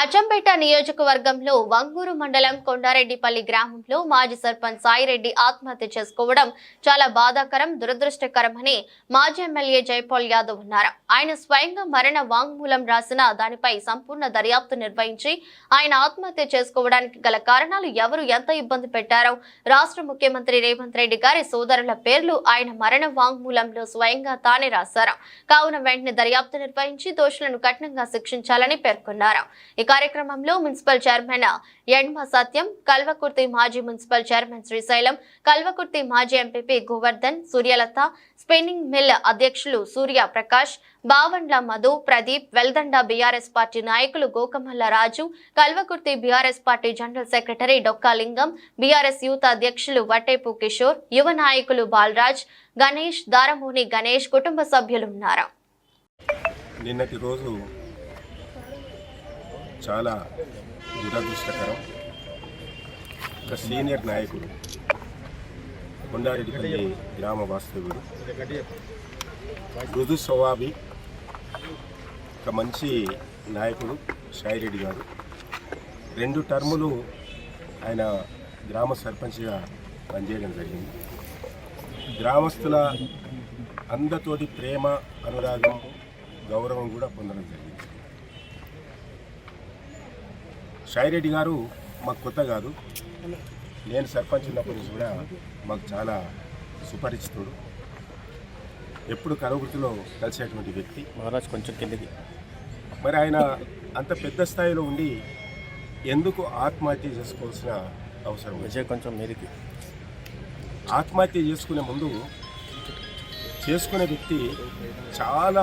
అచ్చంపేట నియోజకవర్గంలో వంగూరు మండలం కొండారెడ్డిపల్లి గ్రామంలో మాజీ సర్పంచ్ సాయిరెడ్డి ఆత్మహత్య చేసుకోవడం చాలా బాధాకరం దురదృష్టకరమని మాజీ ఎమ్మెల్యే జైపాల్ యాదవ్ అన్నారు. ఆయన స్వయంగా మరణ వాంగ్మూలం రాసిన దానిపై సంపూర్ణ దర్యాప్తు నిర్వహించి ఆయన ఆత్మహత్య చేసుకోవడానికి గల కారణాలు ఎవరు ఎంత ఇబ్బంది పెట్టారో రాష్ట్ర ముఖ్యమంత్రి రేవంత్ రెడ్డి గారి సోదరుల పేర్లు ఆయన మరణ వాంగ్మూలంలో స్వయంగా తానే రాశారు. కావున వెంటనే దర్యాప్తు నిర్వహించి దోషులను కఠినంగా శిక్షించాలని పేర్కొన్నారు. ఈ కార్యక్రమంలో మున్సిపల్ చైర్మన్ యడ్మ సత్యం కల్వకుర్తి మాజీ మున్సిపల్ చైర్మన్ శ్రీశైలం కల్వకుర్తి మాజీ MPP Govardhan Suryalatha spinning mill అధ్యక్షులు సూర్య ప్రకాష్ బావండ్ల మధు ప్రదీప్ వెల్దండ బీఆర్ఎస్ పార్టీ నాయకులు Gokamalla Raju Kalwakurthy BRS party general secretary Dokka Lingam BRS youth అధ్యక్షులు వట్టేపు కిషోర్ యువ నాయకులు బాలరాజ్ గణేష్ దారమోని గణేష్ కుటుంబ సభ్యులున్నారు నిన్నటి రోజు చాలా దురదృష్టకరం. ఒక సీనియర్ నాయకుడు కొండారెడ్డిపల్లి గ్రామ వాస్తవ్యుడు. మృదు స్వభావి ఒక మంచి నాయకుడు సాయిరెడ్డి గారు. రెండు టర్ములు ఆయన గ్రామ సర్పంచ్గా పనిచేయడం జరిగింది. గ్రామస్తుల అందతోటి ప్రేమ అనురాగం గౌరవం కూడా పొందడం జరిగింది. షాయిరెడ్డి గారు మాకు కొత్త కాదు. నేను సర్పంచ్ ఉన్నప్పటి నుంచి కూడా మాకు చాలా సుపరిచితుడు. ఎప్పుడు కనుగుర్తిలో కలిసేటువంటి వ్యక్తి. మహారాజ్ కొంచెం కిందకి. మరి ఆయన అంత పెద్ద స్థాయిలో ఉండి ఎందుకు ఆత్మహత్య చేసుకోవాల్సిన అవసరం? విజయ్ కొంచెం మీదికి. ఆత్మహత్య చేసుకునే ముందు చేసుకునే వ్యక్తి చాలా